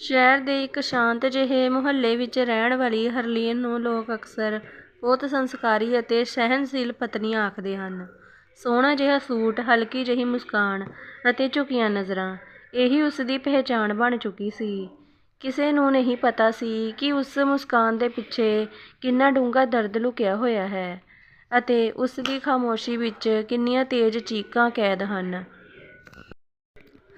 ਸ਼ਹਿਰ ਦੇ ਇੱਕ ਸ਼ਾਂਤ ਜਿਹੇ ਮੁਹੱਲੇ ਵਿੱਚ ਰਹਿਣ ਵਾਲੀ ਹਰਲੀਨ ਨੂੰ ਲੋਕ ਅਕਸਰ ਬਹੁਤ ਸੰਸਕਾਰੀ ਅਤੇ ਸਹਿਣਸ਼ੀਲ ਪਤਨੀਆਂ ਆਖਦੇ ਹਨ। ਸੋਹਣਾ ਜਿਹਾ ਸੂਟ, ਹਲਕੀ ਜਿਹੀ ਮੁਸਕਾਨ ਅਤੇ ਝੁਕੀਆਂ ਨਜ਼ਰਾਂ, ਇਹੀ ਉਸ ਦੀ ਪਹਿਚਾਣ ਬਣ ਚੁੱਕੀ ਸੀ। ਕਿਸੇ ਨੂੰ ਨਹੀਂ ਪਤਾ ਸੀ ਕਿ ਉਸ ਮੁਸਕਾਨ ਦੇ ਪਿੱਛੇ ਕਿੰਨਾ ਡੂੰਘਾ ਦਰਦ ਲੁਕਿਆ ਹੋਇਆ ਹੈ ਅਤੇ ਉਸ ਦੀ ਖਾਮੋਸ਼ੀ ਵਿੱਚ ਕਿੰਨੀਆਂ ਤੇਜ਼ ਚੀਕਾਂ ਕੈਦ ਹਨ।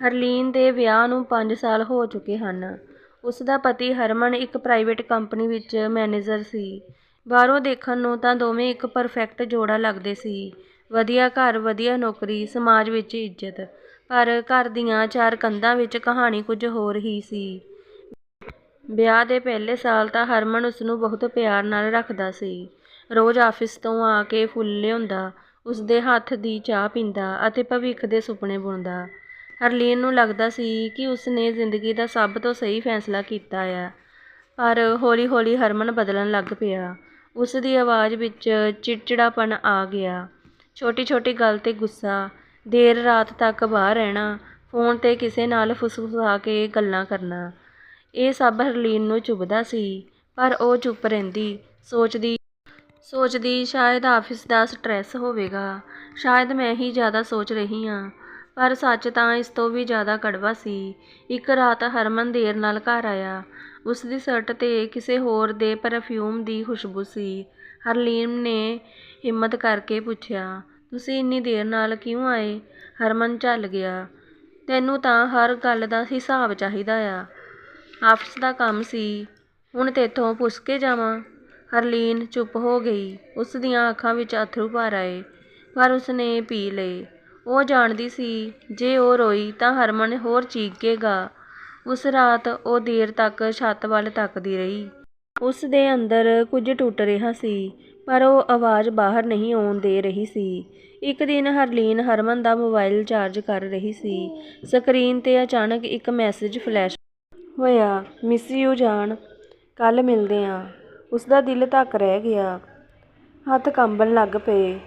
ਹਰਲੀਨ ਦੇ ਵਿਆਹ ਨੂੰ ਪੰਜ ਸਾਲ ਹੋ ਚੁੱਕੇ ਹਨ। ਉਸ ਦਾ ਪਤੀ ਹਰਮਨ ਇੱਕ ਪ੍ਰਾਈਵੇਟ ਕੰਪਨੀ ਵਿੱਚ ਮੈਨੇਜਰ ਸੀ। ਬਾਹਰੋਂ ਦੇਖਣ ਨੂੰ ਤਾਂ ਦੋਵੇਂ ਇੱਕ ਪਰਫੈਕਟ ਜੋੜਾ ਲੱਗਦੇ ਸੀ। ਵਧੀਆ ਘਰ, ਵਧੀਆ ਨੌਕਰੀ, ਸਮਾਜ ਵਿੱਚ ਇੱਜ਼ਤ। ਪਰ ਘਰ ਦੀਆਂ ਚਾਰ ਕੰਧਾਂ ਵਿੱਚ ਕਹਾਣੀ ਕੁਝ ਹੋਰ ਹੀ ਸੀ। ਵਿਆਹ ਦੇ ਪਹਿਲੇ ਸਾਲ ਤਾਂ ਹਰਮਨ ਉਸਨੂੰ ਬਹੁਤ ਪਿਆਰ ਨਾਲ ਰੱਖਦਾ ਸੀ। ਰੋਜ਼ ਆਫਿਸ ਤੋਂ ਆ ਕੇ ਫੁੱਲ ਲਿਆਉਂਦਾ, ਉਸਦੇ ਹੱਥ ਦੀ ਚਾਹ ਪੀਂਦਾ ਅਤੇ ਭਵਿੱਖ ਦੇ ਸੁਪਨੇ ਬੁਣਦਾ। ਹਰਲੀਨ ਨੂੰ ਲੱਗਦਾ ਸੀ ਕਿ ਉਸ ਨੇ ਜ਼ਿੰਦਗੀ ਦਾ ਸਭ ਤੋਂ ਸਹੀ ਫੈਸਲਾ ਕੀਤਾ ਆ ਪਰ ਹੌਲੀ-ਹੌਲੀ ਹਰਮਨ ਬਦਲਣ ਲੱਗ ਪਿਆ। ਉਸ ਦੀ ਆਵਾਜ਼ ਵਿੱਚ ਚਿੜਚਿੜਾਪਨ ਆ ਗਿਆ, ਛੋਟੀ-ਛੋਟੀ ਗੱਲ ਤੇ ਗੁੱਸਾ, ਦੇਰ ਰਾਤ ਤੱਕ ਬਾਹਰ ਰਹਿਣਾ, ਫੋਨ ਤੇ ਕਿਸੇ ਨਾਲ ਫੁਸਫੁਸਾ ਕੇ ਗੱਲਾਂ ਕਰਨਾ। ਇਹ ਸਭ ਹਰਲੀਨ ਨੂੰ ਚੁਭਦਾ ਸੀ, ਪਰ ਉਹ ਚੁੱਪ ਰਹਿੰਦੀ, ਸੋਚਦੀ ਸੋਚਦੀ ਸ਼ਾਇਦ ਆਫਿਸ ਦਾ ਸਟ੍ਰੈਸ ਹੋਵੇਗਾ, ਸ਼ਾਇਦ ਮੈਂ ਹੀ ਜ਼ਿਆਦਾ ਸੋਚ ਰਹੀ ਹਾਂ। ਪਰ ਸੱਚ ਤਾਂ ਇਸ ਤੋਂ ਵੀ ਜ਼ਿਆਦਾ ਕੜਵਾ ਸੀ। ਇੱਕ ਰਾਤ ਹਰਮਨ ਦੇਰ ਨਾਲ ਘਰ ਆਇਆ। ਉਸ ਦੀ ਸ਼ਰਟ ਤੇ ਕਿਸੇ ਹੋਰ ਦੇ ਪਰਫਿਊਮ ਦੀ ਖੁਸ਼ਬੂ ਸੀ। ਹਰਲੀਨ ਨੇ ਹਿੰਮਤ ਕਰਕੇ ਪੁੱਛਿਆ, "ਤੁਸੀਂ ਇੰਨੀ ਦੇਰ ਨਾਲ ਕਿਉਂ ਆਏ?" ਹਰਮਨ ਝੱਲ ਗਿਆ, "ਤੈਨੂੰ ਤਾਂ ਹਰ ਗੱਲ ਦਾ ਹਿਸਾਬ ਚਾਹੀਦਾ ਆ। ਆਫਿਸ ਦਾ ਕੰਮ ਸੀ, ਹੁਣ ਤੈਥੋਂ ਪੁੱਛ ਕੇ ਜਾਵਾਂ?" ਹਰਲੀਨ ਚੁੱਪ ਹੋ ਗਈ। ਉਸ ਦੀਆਂ ਅੱਖਾਂ ਵਿੱਚ ਅੱਥਰੂ ਭਰ ਆਏ, ਪਰ ਉਸ ਨੇ ਪੀ ਲਏ। ਉਹ ਜਾਣਦੀ ਸੀ, ਜੇ ਉਹ ਰੋਈ ਤਾਂ ਹਰਮਨ ਹੋਰ ਚੀਕੇਗਾ। ਉਸ ਰਾਤ ਉਹ ਦੇਰ ਤੱਕ ਛੱਤ ਵੱਲ ਤੱਕਦੀ ਰਹੀ। ਉਸ ਦੇ ਅੰਦਰ ਕੁਝ ਟੁੱਟ ਰਿਹਾ ਸੀ, ਪਰ ਉਹ ਆਵਾਜ਼ ਬਾਹਰ ਨਹੀਂ ਆਉਣ ਦੇ ਰਹੀ ਸੀ। ਇੱਕ ਦਿਨ ਹਰਲੀਨ ਹਰਮਨ ਦਾ ਮੋਬਾਈਲ ਚਾਰਜ ਕਰ ਰਹੀ ਸੀ। ਸਕਰੀਨ ਤੇ ਅਚਾਨਕ ਇੱਕ ਮੈਸੇਜ ਫਲੈਸ਼ ਹੋਇਆ, "ਮਿਸ ਯੂ ਜਾਨ, ਕੱਲ੍ਹ ਮਿਲਦੇ ਆਂ।" ਉਸ ਦਾ ਦਿਲ ਧੱਕ ਰਹਿ ਗਿਆ, ਹੱਥ ਕੰਬਣ ਲੱਗ ਪਏ।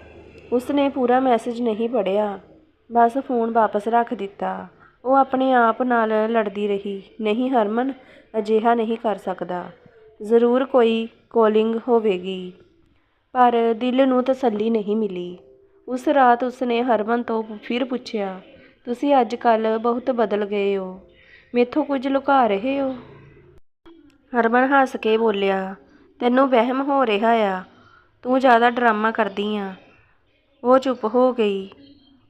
ਉਸ ਨੇ ਪੂਰਾ ਮੈਸੇਜ ਨਹੀਂ ਪੜ੍ਹਿਆ, ਬਸ ਫੋਨ ਵਾਪਸ ਰੱਖ ਦਿੱਤਾ। ਉਹ ਆਪਣੇ ਆਪ ਨਾਲ ਲੜਦੀ ਰਹੀ, "ਨਹੀਂ ਹਰਮਨ ਅਜਿਹਾ ਨਹੀਂ ਕਰ ਸਕਦਾ। ਜ਼ਰੂਰ ਕੋਈ ਕਾਲਿੰਗ ਹੋਵੇਗੀ।" ਪਰ ਦਿਲ ਨੂੰ ਤਸੱਲੀ ਨਹੀਂ ਮਿਲੀ। ਉਸ ਰਾਤ ਉਸਨੇ ਹਰਮਨ ਤੋਂ ਫਿਰ ਪੁੱਛਿਆ, "ਤੁਸੀਂ ਅੱਜ-ਕੱਲ੍ਹ ਬਹੁਤ ਬਦਲ ਗਏ ਹੋ, ਮੇਥੋਂ ਕੁਝ ਲੁਕਾ ਰਹੇ ਹੋ?" ਹਰਮਨ ਹੱਸ ਕੇ ਬੋਲਿਆ, "ਤੈਨੂੰ ਵਹਿਮ ਹੋ ਰਿਹਾ ਆ, ਤੂੰ ਜ਼ਿਆਦਾ ਡਰਾਮਾ ਕਰਦੀ ਆਂ।" ਉਹ ਚੁੱਪ ਹੋ ਗਈ।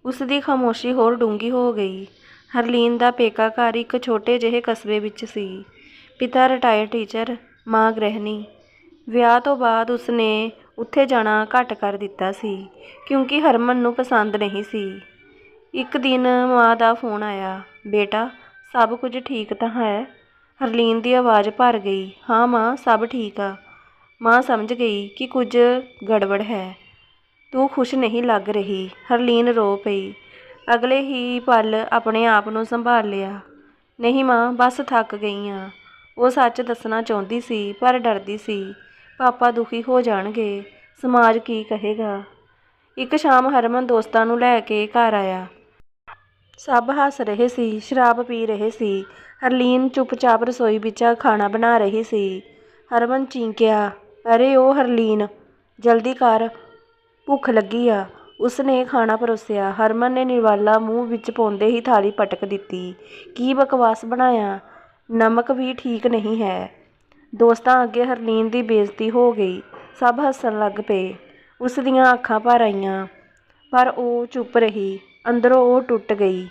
ਉਸ ਦੀ ਖਾਮੋਸ਼ੀ ਹੋਰ ਡੂੰਘੀ ਹੋ ਗਈ। ਹਰਲੀਨ ਦਾ ਪੇਕਾ ਘਰ ਇੱਕ ਛੋਟੇ ਜਿਹੇ ਕਸਬੇ ਵਿੱਚ ਸੀ। ਪਿਤਾ ਰਿਟਾਇਰਡ ਟੀਚਰ, ਮਾਂ ਗ੍ਰਹਿਣੀ। ਵਿਆਹ ਤੋਂ ਬਾਅਦ ਉਸਨੇ ਉੱਥੇ ਜਾਣਾ ਘੱਟ ਕਰ ਦਿੱਤਾ ਸੀ, ਕਿਉਂਕਿ ਹਰਮਨ ਨੂੰ ਪਸੰਦ ਨਹੀਂ ਸੀ। ਇੱਕ ਦਿਨ ਮਾਂ ਦਾ ਫੋਨ ਆਇਆ, "ਬੇਟਾ, ਸਭ ਕੁਝ ਠੀਕ ਤਾਂ ਹੈ?" ਹਰਲੀਨ ਦੀ ਆਵਾਜ਼ ਭਰ ਗਈ, "ਹਾਂ ਮਾਂ, ਸਭ ਠੀਕ ਆ।" ਮਾਂ ਸਮਝ ਗਈ ਕਿ ਕੁਝ ਗੜਬੜ ਹੈ। "ਤੂੰ ਖੁਸ਼ ਨਹੀਂ ਲੱਗ ਰਹੀ।" ਹਰਲੀਨ ਰੋ ਪਈ। ਅਗਲੇ ਹੀ ਪਲ ਆਪਣੇ ਆਪ ਨੂੰ ਸੰਭਾਲ ਲਿਆ, "ਨਹੀਂ ਮਾਂ, ਬਸ ਥੱਕ ਗਈ ਆਂ।" ਉਹ ਸੱਚ ਦੱਸਣਾ ਚਾਹੁੰਦੀ ਸੀ, ਪਰ ਡਰਦੀ ਸੀ, ਪਾਪਾ ਦੁਖੀ ਹੋ ਜਾਣਗੇ, ਸਮਾਜ ਕੀ ਕਹੇਗਾ। ਇੱਕ ਸ਼ਾਮ ਹਰਮਨ ਦੋਸਤਾਂ ਨੂੰ ਲੈ ਕੇ ਘਰ ਆਇਆ। ਸਭ ਹੱਸ ਰਹੇ ਸੀ, ਸ਼ਰਾਬ ਪੀ ਰਹੇ ਸੀ। ਹਰਲੀਨ ਚੁੱਪਚਾਪ ਰਸੋਈ ਵਿੱਚ ਖਾਣਾ ਬਣਾ ਰਹੀ ਸੀ। ਹਰਮਨ ਚੀਕਿਆ, "ਅਰੇ ਉਹ ਹਰਲੀਨ, ਜਲਦੀ ਕਰ, ਭੁੱਖ ਲੱਗੀ ਆ।" ਉਸ ਨੇ ਖਾਣਾ ਪਰੋਸਿਆ। ਹਰਮਨ ਨੇ ਨਿਵਾਲਾ ਮੂੰਹ ਵਿੱਚ ਪਾਉਂਦੇ ਹੀ ਥਾਲੀ ਪਟਕ ਦਿੱਤੀ, "ਕੀ ਬਕਵਾਸ ਬਣਾਇਆ, ਨਮਕ ਵੀ ਠੀਕ ਨਹੀਂ ਹੈ।" ਦੋਸਤਾਂ ਅੱਗੇ ਹਰਲੀਨ ਦੀ ਬੇਇੱਜ਼ਤੀ ਹੋ ਗਈ। ਸਭ ਹੱਸਣ ਲੱਗ ਪਏ। ਉਸ ਦੀਆਂ ਅੱਖਾਂ ਭਰ ਆਈਆਂ, ਪਰ ਉਹ ਚੁੱਪ ਰਹੀ, ਅੰਦਰੋਂ ਉਹ ਟੁੱਟ ਗਈ।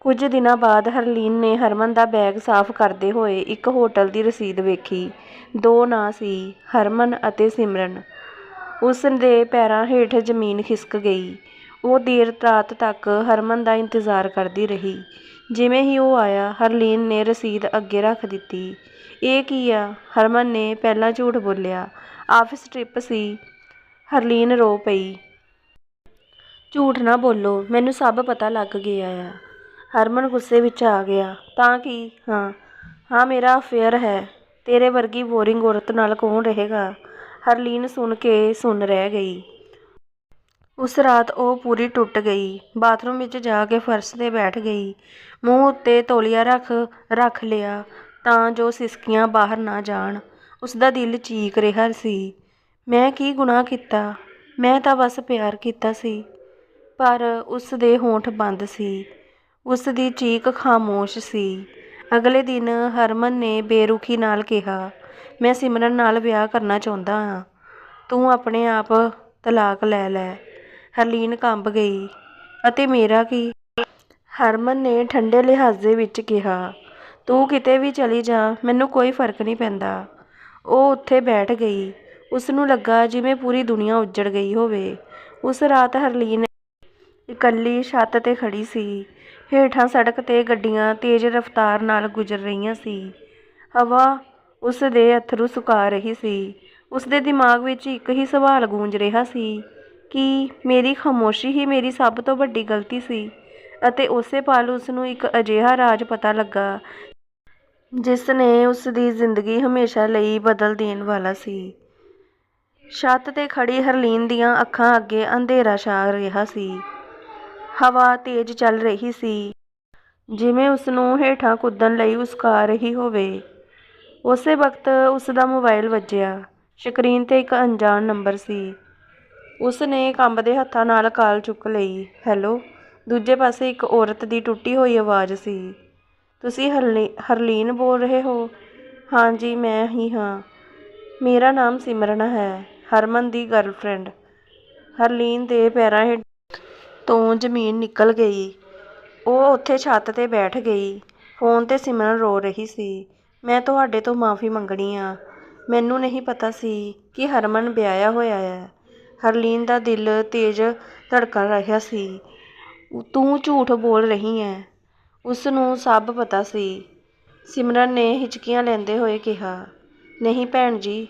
ਕੁਝ ਦਿਨਾਂ ਬਾਅਦ ਹਰਲੀਨ ਨੇ ਹਰਮਨ ਦਾ ਬੈਗ ਸਾਫ਼ ਕਰਦੇ ਹੋਏ ਇੱਕ ਹੋਟਲ ਦੀ ਰਸੀਦ ਵੇਖੀ। ਦੋ ਨਾਂ ਸੀ, ਹਰਮਨ ਅਤੇ ਸਿਮਰਨ। ਉਸ ਦੇ ਪੈਰਾਂ ਹੇਠ ਜ਼ਮੀਨ ਖਿਸਕ ਗਈ। ਉਹ ਦੇਰ ਰਾਤ ਤੱਕ ਹਰਮਨ ਦਾ ਇੰਤਜ਼ਾਰ ਕਰਦੀ ਰਹੀ। ਜਿਵੇਂ ਹੀ ਉਹ ਆਇਆ, ਹਰਲੀਨ ਨੇ ਰਸੀਦ ਅੱਗੇ ਰੱਖ ਦਿੱਤੀ। "ਇਹ ਕੀ ਆ?" ਹਰਮਨ ਨੇ ਪਹਿਲਾਂ ਝੂਠ ਬੋਲਿਆ, "ਆਫਿਸ ਟ੍ਰਿਪ ਸੀ।" ਹਰਲੀਨ ਰੋ ਪਈ। "ਝੂਠ ਨਾ ਬੋਲੋ, ਮੈਨੂੰ ਸਭ ਪਤਾ ਲੱਗ ਗਿਆ ਆ।" ਹਰਮਨ ਗੁੱਸੇ ਵਿੱਚ ਆ ਗਿਆ, "ਤਾਂ ਕੀ?" "ਹਾਂ, ਹਾਂ ਮੇਰਾ ਅਫੇਅਰ ਹੈ। ਤੇਰੇ ਵਰਗੀ ਬੋਰਿੰਗ ਔਰਤ ਨਾਲ ਕੌਣ ਰਹੇਗਾ?" ਹਰਲੀਨ ਸੁਣ ਕੇ ਸੁਣ ਰਹਿ ਗਈ। ਉਸ ਰਾਤ ਉਹ ਪੂਰੀ ਟੁੱਟ ਗਈ। ਬਾਥਰੂਮ ਵਿੱਚ ਜਾ ਕੇ ਫਰਸ਼ ਤੇ ਬੈਠ ਗਈ। ਮੂੰਹ ਉੱਤੇ ਤੌਲੀਆ ਰੱਖ ਰੱਖ ਲਿਆ, ਤਾਂ ਜੋ ਸਿਸਕੀਆਂ ਬਾਹਰ ਨਾ ਜਾਣ ਉਸਦਾ ਦਿਲ ਚੀਕ ਰਿਹਾ ਸੀ ਮੈਂ ਕੀ ਗੁਨਾਹ ਕੀਤਾ ਮੈਂ ਤਾਂ ਬਸ ਪਿਆਰ ਕੀਤਾ ਸੀ ਪਰ ਉਸ ਦੇ ਹੋਂਠ ਬੰਦ ਸੀ ਉਸ ਦੀ ਚੀਕ ਖਾਮੋਸ਼ ਸੀ ਅਗਲੇ ਦਿਨ ਹਰਮਨ ਨੇ ਬੇਰੁਖੀ ਨਾਲ ਕਿਹਾ ਮੈਂ ਸਿਮਰਨ ਨਾਲ ਵਿਆਹ ਕਰਨਾ ਚਾਹੁੰਦਾ ਹਾਂ। ਤੂੰ ਆਪਣੇ ਆਪ ਤਲਾਕ ਲੈ ਲੈ। ਹਰਲੀਨ ਕੰਬ ਗਈ ਅਤੇ ਮੇਰਾ ਕੀ? ਹਰਮਨ ਨੇ ਠੰਡੇ ਲਿਹਾਜ਼ੇ ਵਿੱਚ ਕਿਹਾ, ਤੂੰ ਕਿਤੇ ਵੀ ਚਲੀ ਜਾ, ਮੈਨੂੰ ਕੋਈ ਫ਼ਰਕ ਨਹੀਂ ਪੈਂਦਾ। ਉਹ ਉੱਥੇ ਬੈਠ ਗਈ। ਉਸ ਨੂੰ ਲੱਗਾ ਜਿਵੇਂ ਪੂਰੀ ਦੁਨੀਆ ਉੱਜੜ ਗਈ ਹੋਵੇ। ਉਸ ਰਾਤ ਹਰਲੀਨ ਇਕੱਲੀ ਛੱਤ ਤੇ ਖੜੀ ਸੀ। ਹੇਠਾਂ ਸੜਕ ਤੇ ਗੱਡੀਆਂ ਤੇਜ਼ ਰਫ਼ਤਾਰ ਨਾਲ ਗੁਜ਼ਰ ਰਹੀਆਂ ਸੀ। ਹਵਾ ਉਸ ਦੇ ਅਥਰੂ ਸੁਕਾ ਰਹੀ ਸੀ। ਉਸ ਦੇ ਦਿਮਾਗ ਵਿੱਚ ਇੱਕ ਹੀ ਸਵਾਲ ਗੂੰਜ ਰਿਹਾ ਸੀ ਕਿ ਮੇਰੀ ਖਾਮੋਸ਼ੀ ਹੀ ਮੇਰੀ ਸਭ ਤੋਂ ਵੱਡੀ ਗਲਤੀ ਸੀ ਅਤੇ ਉਸੇ ਪਲ ਉਸ ਨੂੰ ਇੱਕ ਅਜਿਹਾ ਰਾਜ ਪਤਾ ਲੱਗਾ ਜਿਸ ਨੇ ਉਸ ਦੀ ਜ਼ਿੰਦਗੀ ਹਮੇਸ਼ਾ ਲਈ ਬਦਲ ਦੇਣ ਵਾਲਾ ਸੀ। ਛੱਤ ਤੇ ਖੜੀ ਹਰਲੀਨ ਦੀਆਂ ਅੱਖਾਂ ਅੱਗੇ ਅੰਧੇਰਾ ਛਾ ਰਿਹਾ ਸੀ। ਹਵਾ ਤੇਜ਼ ਚੱਲ ਰਹੀ ਸੀ, ਜਿਵੇਂ ਉਸ ਨੂੰ ਹੇਠਾਂ ਕੁੱਦਣ ਲਈ ਉਸਕਾ ਰਹੀ ਹੋਵੇ। ਉਸੇ ਵਕਤ ਉਸ ਦਾ ਮੋਬਾਈਲ ਵੱਜਿਆ। ਸਕਰੀਨ ਤੇ ਇੱਕ ਅਣਜਾਣ ਨੰਬਰ ਸੀ। ਉਸ ਨੇ ਕੰਬਦੇ ਹੱਥਾਂ ਨਾਲ ਕਾਲ ਚੁੱਕ ਲਈ। ਹੈਲੋ? ਦੂਜੇ ਪਾਸੇ ਇੱਕ ਔਰਤ ਦੀ ਟੁੱਟੀ ਹੋਈ ਆਵਾਜ਼ ਸੀ। ਤੁਸੀਂ ਹਰਲੀ, ਹਰਲੀਨ ਬੋਲ ਰਹੇ ਹੋ? ਹਾਂਜੀ ਮੈਂ ਹੀ ਹਾਂ। ਮੇਰਾ ਨਾਮ ਸਿਮਰਨ ਹੈ, ਹਰਮਨ ਦੀ ਗਰਲਫ੍ਰੈਂਡ। ਹਰਲੀਨ ਦੇ ਪੈਰਾਂ ਹੇਠ ਤੋਂ ਜ਼ਮੀਨ ਨਿਕਲ ਗਈ। ਉਹ ਉੱਥੇ ਛੱਤ ਤੇ ਬੈਠ ਗਈ। ਫੋਨ ਤੇ ਸਿਮਰਨ ਰੋ ਰਹੀ ਸੀ। ਮੈਂ ਤੁਹਾਡੇ ਤੋਂ ਮਾਫੀ ਮੰਗਣੀ ਆ। ਮੈਨੂੰ ਨਹੀਂ ਪਤਾ ਸੀ ਕਿ ਹਰਮਨ ਵਿਆਹਿਆ ਹੋਇਆ ਹੈ। ਹਰਲੀਨ ਦਾ ਦਿਲ ਤੇਜ਼ ਧੜਕਣ ਰਿਹਾ ਸੀ। ਤੂੰ ਝੂਠ ਬੋਲ ਰਹੀ ਹੈ। ਉਸ ਨੂੰ ਸਭ ਪਤਾ ਸੀ। ਸਿਮਰਨ ਨੇ ਹਿਚਕੀਆਂ ਲੈਂਦੇ ਹੋਏ ਕਿਹਾ, ਨਹੀਂ ਭੈਣ ਜੀ।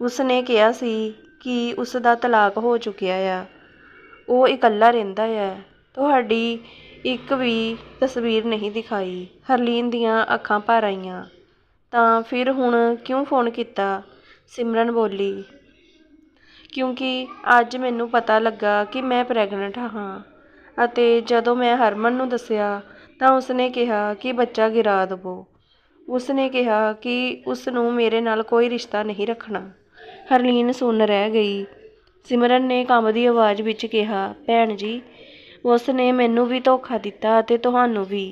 ਉਸ ਨੇ ਕਿਹਾ ਸੀ ਕਿ ਉਸ ਦਾ ਤਲਾਕ ਹੋ ਚੁੱਕਿਆ ਆ। ਉਹ ਇਕੱਲਾ ਰਹਿੰਦਾ ਹੈ। ਤੁਹਾਡੀ ਇੱਕ ਵੀ ਤਸਵੀਰ ਨਹੀਂ ਦਿਖਾਈ। ਹਰਲੀਨ ਦੀਆਂ ਅੱਖਾਂ ਭਰ ਆਈਆਂ। ਤਾਂ ਫਿਰ ਹੁਣ ਕਿਉਂ ਫੋਨ ਕੀਤਾ? ਸਿਮਰਨ ਬੋਲੀ, ਕਿਉਂਕਿ ਅੱਜ ਮੈਨੂੰ ਪਤਾ ਲੱਗਾ ਕਿ ਮੈਂ ਪ੍ਰੈਗਨੈਂਟ ਹਾਂ ਅਤੇ ਜਦੋਂ ਮੈਂ ਹਰਮਨ ਨੂੰ ਦੱਸਿਆ ਤਾਂ ਉਸਨੇ ਕਿਹਾ ਕਿ ਬੱਚਾ ਗਿਰਾ ਦੇਵੋ। ਉਸਨੇ ਕਿਹਾ ਕਿ ਉਸ ਨੂੰ ਮੇਰੇ ਨਾਲ ਕੋਈ ਰਿਸ਼ਤਾ ਨਹੀਂ ਰੱਖਣਾ। ਹਰਲੀਨ ਸੁਣ ਰਹਿ ਗਈ। ਸਿਮਰਨ ਨੇ ਕੰਬਦੀ ਆਵਾਜ਼ ਵਿੱਚ ਕਿਹਾ, ਭੈਣ ਜੀ ਉਸ ਨੇ ਮੈਨੂੰ ਵੀ ਧੋਖਾ ਦਿੱਤਾ ਅਤੇ ਤੁਹਾਨੂੰ ਵੀ।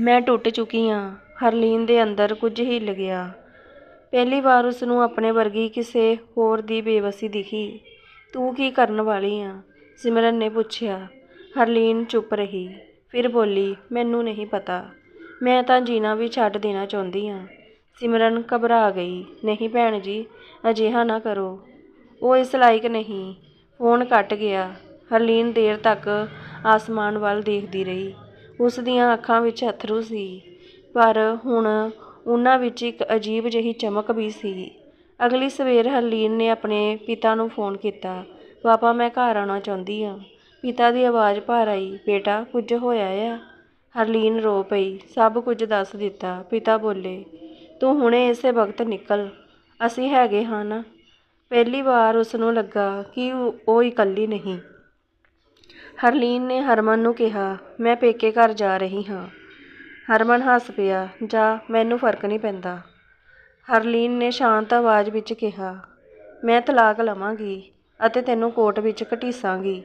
ਮੈਂ ਟੁੱਟ ਚੁੱਕੀ ਹਾਂ। ਹਰਲੀਨ ਦੇ ਅੰਦਰ ਕੁਝ ਹਿੱਲ ਗਿਆ। ਪਹਿਲੀ ਵਾਰ ਉਸ ਨੂੰ ਆਪਣੇ ਵਰਗੀ ਕਿਸੇ ਹੋਰ ਦੀ ਬੇਵਸੀ ਦਿਖੀ। ਤੂੰ ਕੀ ਕਰਨ ਵਾਲੀ ਆ? ਸਿਮਰਨ ਨੇ ਪੁੱਛਿਆ। ਹਰਲੀਨ ਚੁੱਪ ਰਹੀ, ਫਿਰ ਬੋਲੀ, ਮੈਨੂੰ ਨਹੀਂ ਪਤਾ। ਮੈਂ ਤਾਂ ਜੀਣਾ ਵੀ ਛੱਡ ਦੇਣਾ ਚਾਹੁੰਦੀ ਹਾਂ ਸਿਮਰਨ ਘਬਰਾ ਗਈ। ਨਹੀਂ ਭੈਣ ਜੀ, ਅਜਿਹਾ ਨਾ ਕਰੋ। ਉਹ ਇਸ ਲਾਇਕ ਨਹੀਂ। ਫੋਨ ਕੱਟ ਗਿਆ। ਹਰਲੀਨ ਦੇਰ ਤੱਕ ਆਸਮਾਨ ਵੱਲ ਦੇਖਦੀ ਰਹੀ। ਉਸ ਦੀਆਂ ਅੱਖਾਂ ਵਿੱਚ ਅੱਥਰੂ ਸੀ। ਪਰ ਹੁਣ ਉਹਨਾਂ ਵਿੱਚ ਇੱਕ ਅਜੀਬ ਜਿਹੀ ਚਮਕ ਵੀ ਸੀ ਅਗਲੀ ਸਵੇਰ ਹਰਲੀਨ ਨੇ ਆਪਣੇ ਪਿਤਾ ਨੂੰ ਫੋਨ ਕੀਤਾ। ਪਾਪਾ, ਮੈਂ ਘਰ ਆਉਣਾ ਚਾਹੁੰਦੀ ਹਾਂ। ਪਿਤਾ ਦੀ ਆਵਾਜ਼ ਭਾਰ ਆਈ। ਬੇਟਾ, ਕੁਝ ਹੋਇਆ ਆ? ਹਰਲੀਨ ਰੋ ਪਈ। ਸਭ ਕੁਝ ਦੱਸ ਦਿੱਤਾ। ਪਿਤਾ ਬੋਲੇ। ਤੂੰ ਹੁਣੇ ਇਸੇ ਵਕਤ ਨਿਕਲ। ਅਸੀਂ ਹੈਗੇ ਹਾਂ ਨਾ? ਪਹਿਲੀ ਵਾਰ ਉਸ ਨੂੰ ਲੱਗਾ ਕਿ ਉਹ ਇਕੱਲੀ ਨਹੀਂ। ਹਰਲੀਨ ਨੇ ਹਰਮਨ ਨੂੰ ਕਿਹਾ। ਮੈਂ ਪੇਕੇ ਘਰ ਜਾ ਰਹੀ ਹਾਂ। ਹਰਮਨ ਹੱਸ ਪਿਆ, ਜਾ, ਮੈਨੂੰ ਫ਼ਰਕ ਨਹੀਂ ਪੈਂਦਾ। ਹਰਲੀਨ ਨੇ ਸ਼ਾਂਤ ਆਵਾਜ਼ ਵਿੱਚ ਕਿਹਾ, ਮੈਂ ਤਲਾਕ ਲਵਾਂਗੀ ਅਤੇ ਤੈਨੂੰ ਕੋਰਟ ਵਿੱਚ ਘਟੀਸਾਂਗੀ।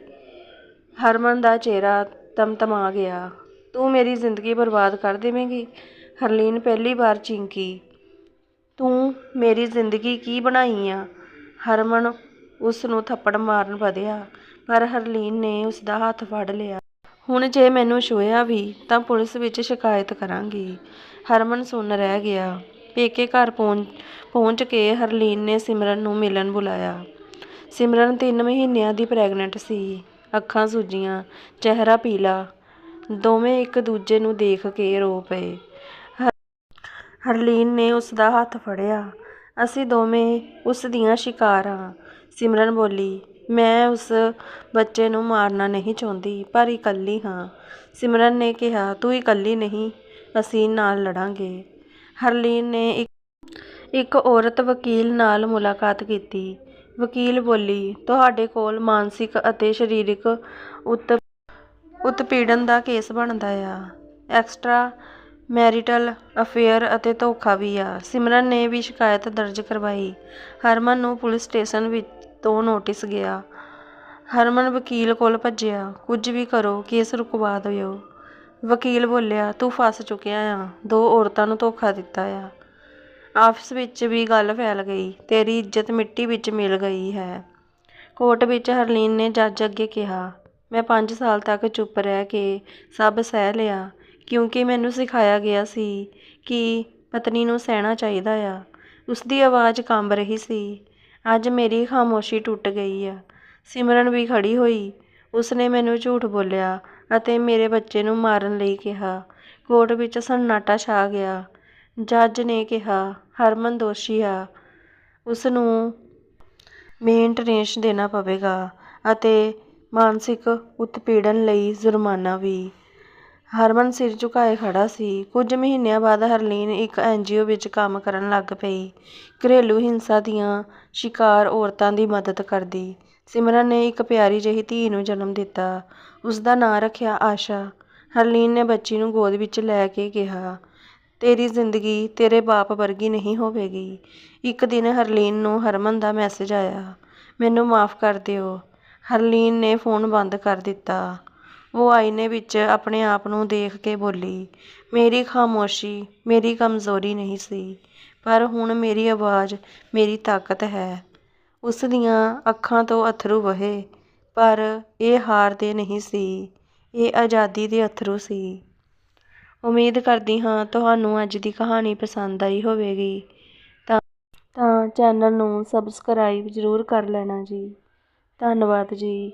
ਹਰਮਨ ਦਾ ਚਿਹਰਾ ਤਮਤਮਾ ਗਿਆ, ਤੂੰ ਮੇਰੀ ਜ਼ਿੰਦਗੀ ਬਰਬਾਦ ਕਰ ਦੇਵੇਂਗੀ? ਹਰਲੀਨ ਪਹਿਲੀ ਵਾਰ ਚਿੰਕੀ, ਤੂੰ ਮੇਰੀ ਜ਼ਿੰਦਗੀ ਕੀ ਬਣਾਈ ਆ? ਹਰਮਨ ਉਸ ਨੂੰ ਥੱਪੜ ਮਾਰਨ ਵਧਿਆ, ਪਰ ਹਰਲੀਨ ਨੇ ਉਸ ਦਾ ਹੱਥ ਫੜ ਲਿਆ। ਹੁਣ ਜੇ ਮੈਨੂੰ ਛੋਇਆ ਵੀ, ਤਾਂ ਪੁਲਿਸ ਵਿੱਚ ਸ਼ਿਕਾਇਤ ਕਰਾਂਗੀ। ਹਰਮਨ ਸੁੰਨ ਰਹਿ ਗਿਆ। ਪੇਕੇ ਘਰ ਪਹੁੰਚ ਪਹੁੰਚ ਕੇ ਹਰਲੀਨ ਨੇ ਸਿਮਰਨ ਨੂੰ ਮਿਲਣ ਬੁਲਾਇਆ। ਸਿਮਰਨ 3 ਮਹੀਨਿਆਂ ਦੀ ਪ੍ਰੈਗਨੈਂਟ ਸੀ। ਅੱਖਾਂ ਸੁੱਜੀਆਂ, ਚਿਹਰਾ ਪੀਲਾ। ਦੋਵੇਂ ਇੱਕ ਦੂਜੇ ਨੂੰ ਦੇਖ ਕੇ ਰੋ ਪਏ। ਹਰਲੀਨ ਨੇ ਉਸ ਦਾ ਹੱਥ ਫੜਿਆ। ਅਸੀਂ ਦੋਵੇਂ ਉਸ ਦੀਆਂ ਸ਼ਿਕਾਰ। ਹਾਂ ਸਿਮਰਨ ਬੋਲੀ ਮੈਂ ਉਸ ਬੱਚੇ ਨੂੰ ਮਾਰਨਾ ਨਹੀਂ ਚਾਹੁੰਦੀ, ਪਰ ਇਕੱਲੀ ਹਾਂ। ਸਿਮਰਨ ਨੇ ਕਿਹਾ, ਤੂੰ ਇਕੱਲੀ ਨਹੀਂ, ਅਸੀਂ ਨਾਲ ਲੜਾਂਗੇ। ਹਰਲੀਨ ਨੇ ਇੱਕ ਇੱਕ ਔਰਤ ਵਕੀਲ ਨਾਲ ਮੁਲਾਕਾਤ ਕੀਤੀ। ਵਕੀਲ ਬੋਲੀ, ਤੁਹਾਡੇ ਕੋਲ ਮਾਨਸਿਕ ਅਤੇ ਸਰੀਰਕ ਉਤ, ਉਤਪੀੜਨ ਦਾ ਕੇਸ ਬਣਦਾ ਆ। ਐਕਸਟਰਾ ਮੈਰਿਟਲ ਅਫੇਅਰ ਅਤੇ ਧੋਖਾ ਵੀ ਆ। ਸਿਮਰਨ ਨੇ ਵੀ ਸ਼ਿਕਾਇਤ ਦਰਜ ਕਰਵਾਈ। ਹਰਮਨ ਨੂੰ ਪੁਲਿਸ ਸਟੇਸ਼ਨ ਵਿੱਚ ਤੋਂ ਨੋਟਿਸ ਗਿਆ। ਹਰਮਨ ਵਕੀਲ ਕੋਲ ਭੱਜਿਆ। ਕੁਝ ਵੀ ਕਰੋ, ਕੇਸ ਰੁਕਵਾ ਦਿਓ। ਵਕੀਲ ਬੋਲਿਆ, ਤੂੰ ਫਸ ਚੁੱਕਿਆ ਆ। ਦੋ ਔਰਤਾਂ ਨੂੰ ਧੋਖਾ ਦਿੱਤਾ ਆ। ਆਫਿਸ ਵਿੱਚ ਵੀ ਗੱਲ ਫੈਲ ਗਈ। ਤੇਰੀ ਇੱਜ਼ਤ ਮਿੱਟੀ ਵਿੱਚ ਮਿਲ ਗਈ ਹੈ। ਕੋਰਟ ਵਿੱਚ ਹਰਲੀਨ ਨੇ ਜੱਜ ਅੱਗੇ ਕਿਹਾ, ਮੈਂ 5 ਸਾਲ ਤੱਕ ਚੁੱਪ ਰਹਿ ਕੇ ਸਭ ਸਹਿ ਲਿਆ। ਕਿਉਂਕਿ ਮੈਨੂੰ ਸਿਖਾਇਆ ਗਿਆ ਸੀ ਕਿ ਪਤਨੀ ਨੂੰ ਸਹਿਣਾ ਚਾਹੀਦਾ ਆ। ਉਸ ਦੀ ਆਵਾਜ਼ ਕੰਬ ਰਹੀ ਸੀ। ਅੱਜ ਮੇਰੀ ਖਾਮੋਸ਼ੀ ਟੁੱਟ ਗਈ ਆ। ਸਿਮਰਨ ਵੀ ਖੜ੍ਹੀ ਹੋਈ। ਉਸਨੇ ਮੈਨੂੰ ਝੂਠ ਬੋਲਿਆ ਅਤੇ ਮੇਰੇ ਬੱਚੇ ਨੂੰ ਮਾਰਨ ਲਈ ਕਿਹਾ। ਕੋਰਟ ਵਿੱਚ ਸੰਨਾਟਾ ਛਾ ਗਿਆ। ਜੱਜ ਨੇ ਕਿਹਾ, ਹਰਮਨ ਦੋਸ਼ੀ ਆ। ਉਸ ਨੂੰ ਮੇਨਟੇਨੈਂਸ ਦੇਣਾ ਪਵੇਗਾ ਅਤੇ ਮਾਨਸਿਕ ਉਤਪੀੜਨ ਲਈ ਜੁਰਮਾਨਾ ਵੀ ਹਰਮਨ ਸਿਰ ਝੁਕਾਏ ਖੜਾ ਸੀ। ਕੁਝ ਮਹੀਨਿਆਂ ਬਾਅਦ ਹਰਲੀਨ ਇੱਕ ਐਨਜੀਓ ਵਿੱਚ ਕੰਮ ਕਰਨ ਲੱਗ ਪਈ। ਘਰੇਲੂ ਹਿੰਸਾ ਦੀਆਂ ਸ਼ਿਕਾਰ ਔਰਤਾਂ ਦੀ ਮਦਦ ਕਰਦੀ। ਸਿਮਰਨ ਨੇ ਇੱਕ ਪਿਆਰੀ ਜਿਹੀ ਧੀ ਨੂੰ ਜਨਮ ਦਿੱਤਾ। ਉਸ ਦਾ ਨਾਂ ਰੱਖਿਆ ਆਸ਼ਾ। ਹਰਲੀਨ ਨੇ ਬੱਚੀ ਨੂੰ ਗੋਦ ਵਿੱਚ ਲੈ ਕੇ ਕਿਹਾ, ਤੇਰੀ ਜ਼ਿੰਦਗੀ ਤੇਰੇ ਬਾਪ ਵਰਗੀ ਨਹੀਂ ਹੋਵੇਗੀ। ਇੱਕ ਦਿਨ ਹਰਲੀਨ ਨੂੰ ਹਰਮਨ ਦਾ ਮੈਸੇਜ ਆਇਆ, ਮੈਨੂੰ ਮਾਫ ਕਰ ਦਿਓ। ਹਰਲੀਨ ਨੇ ਫੋਨ ਬੰਦ ਕਰ ਦਿੱਤਾ। ਉਹ ਆਈਨੇ ਵਿੱਚ ਆਪਣੇ ਆਪ ਨੂੰ ਦੇਖ ਕੇ ਬੋਲੀ, ਮੇਰੀ ਖਾਮੋਸ਼ੀ, ਮੇਰੀ ਕਮਜ਼ੋਰੀ ਨਹੀਂ ਸੀ, ਪਰ ਹੁਣ ਮੇਰੀ ਆਵਾਜ਼, ਮੇਰੀ ਤਾਕਤ ਹੈ। ਉਸ ਦੀਆਂ ਅੱਖਾਂ ਤੋਂ ਅਥਰੂ ਵਹੇ, ਪਰ ਇਹ ਹਾਰ ਦੇ ਨਹੀਂ ਸੀ, ਇਹ ਆਜ਼ਾਦੀ ਦੇ ਅਥਰੂ ਸੀ। ਉਮੀਦ ਕਰਦੀ ਹਾਂ ਤੁਹਾਨੂੰ ਅੱਜ ਦੀ ਕਹਾਣੀ ਪਸੰਦ ਆਈ ਹੋਵੇਗੀ। ਤਾਂ ਤਾਂ ਚੈਨਲ ਨੂੰ ਸਬਸਕ੍ਰਾਈਬ ਜ਼ਰੂਰ ਕਰ ਲੈਣਾ ਜੀ। ਧੰਨਵਾਦ ਜੀ।